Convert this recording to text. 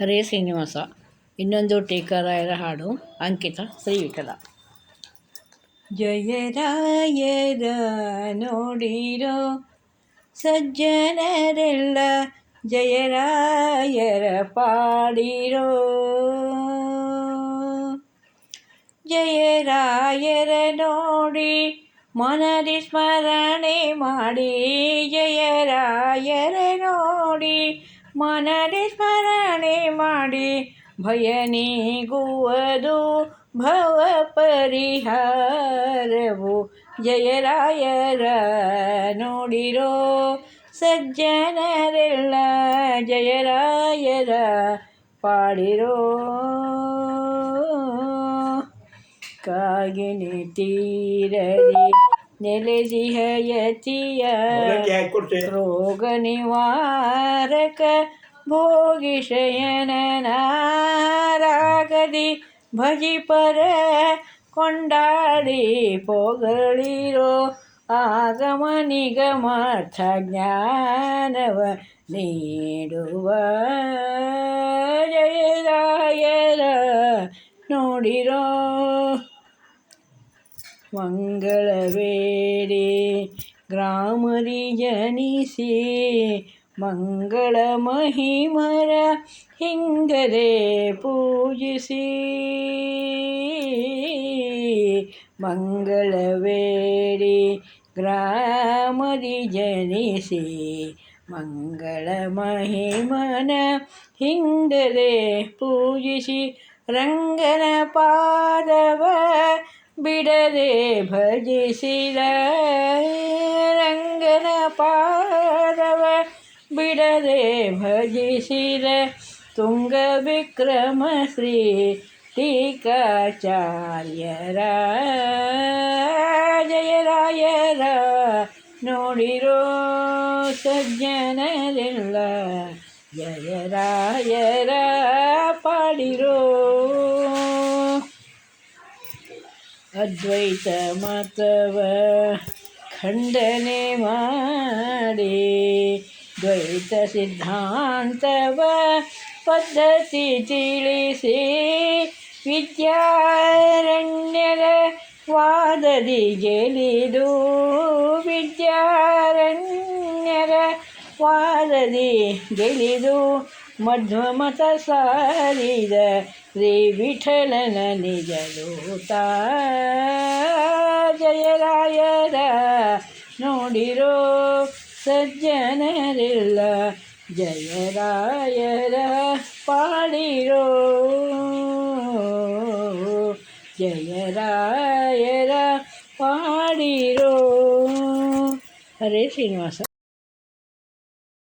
ಹರೇ ಶ್ರೀನಿವಾಸ. ಇನ್ನೊಂದು ಟೀಕಾರಾಯರ ಹಾಡು, ಅಂಕಿತ ಶ್ರೀವಿಠಲ. ಜಯರಾಯರ ನೋಡಿರೋ ಸಜ್ಜನರೆಲ್ಲ ಜಯರಾಯರ ಪಾಡಿರೋ. ಜಯರಾಯರ ನೋಡಿ ಮನದಿ ಸ್ಮರಣೆ ಮಾಡಿ ಜಯರಾಯರ ನೋಡಿ ಮನದಿ ಸ್ಮರಣೆ ಮಾಡಿ ಭಯ ನೀಗುವುದು ಭವ ಪರಿಹಾರವು. ಜಯರಾಯರ ನೋಡಿರೋ ಸಜ್ಜನರೆಲ್ಲ ಜಯರಾಯರ ಪಾಡಿರೋ. ಕಾಗಿನಿ ತೀರಲಿ ನೆಲೆದಿಹಯತಿಯ ರೋಗ ನಿವಾರಕ ಭೋಗಿಶಯನನಾರಾಗದಿ ಭಜಿಪರ ಕೊಂಡಾಡಿ ಪೊಗಳಿರೋ ಆಗಮ ನಿಗಮಾರ್ಥ ಜ್ಞಾನವ ನೀಡುವ ಜಯರಾಯರ ನೋಡಿರೋ ಮಂಗಳವೇರಿ ಗ್ರಾಮರಿ ಜನಿಸಿ ಮಂಗಳ ಮಹಿಮರ ಹಿಂಗದೆ ಪೂಜಿಸಿ ಮಂಗಳವೇರಿ ಗ್ರಾಮದಿ ಜನಿಸಿ ಮಂಗಳ ಮಹಿಮನ ಹಿಂಗದೆ ಪೂಜಿಸಿ ರಂಗನ ಪಾದವ ಬಿಡದೆ ಭಜಿಸಿದ ರಂಗನ ಪಾದವ ಬಿಡದೆ ಭಜಿಸಿದ ತುಂಗ ವಿಕ್ರಮ ಶ್ರೀ ಟೀಕಾಚಾರ್ಯರ. ಜಯರಾಯರ ನೋಡಿರೋ ಸಜ್ಜನರೆಲ್ಲ ಜಯರಾಯರ ಪಾಡಿರೋ. ಅದ್ವೈತ ಮತವ ಖಂಡನೆ ಮಾಡಿ ದ್ವೈತ ಸಿದ್ಧಾಂತವ ಪದ್ಧತಿ ತಿಳಿಸಿ ವಿದ್ಯಾರಣ್ಯರ ವಾದದಿ ಗೆಲಿದು ವಿದ್ಯಾರಣ್ಯರ ವಾದದಿ ಗೆಲಿದು ಮಧ್ವಮತ ಸಾರಿದ ಶ್ರೀ ವಿಠಲನ ನಿಜಲೂತ ಜಯರಾಯರ ನೋಡಿರೋ ಸಜ್ಜನರಿಲ್ಲ ಜಯರಾಯರ ಪಾಡಿರೋ ಜಯರಾಯರ ಪಾಡಿರೋ ಹರೇ ಶ್ರೀನಿವಾಸ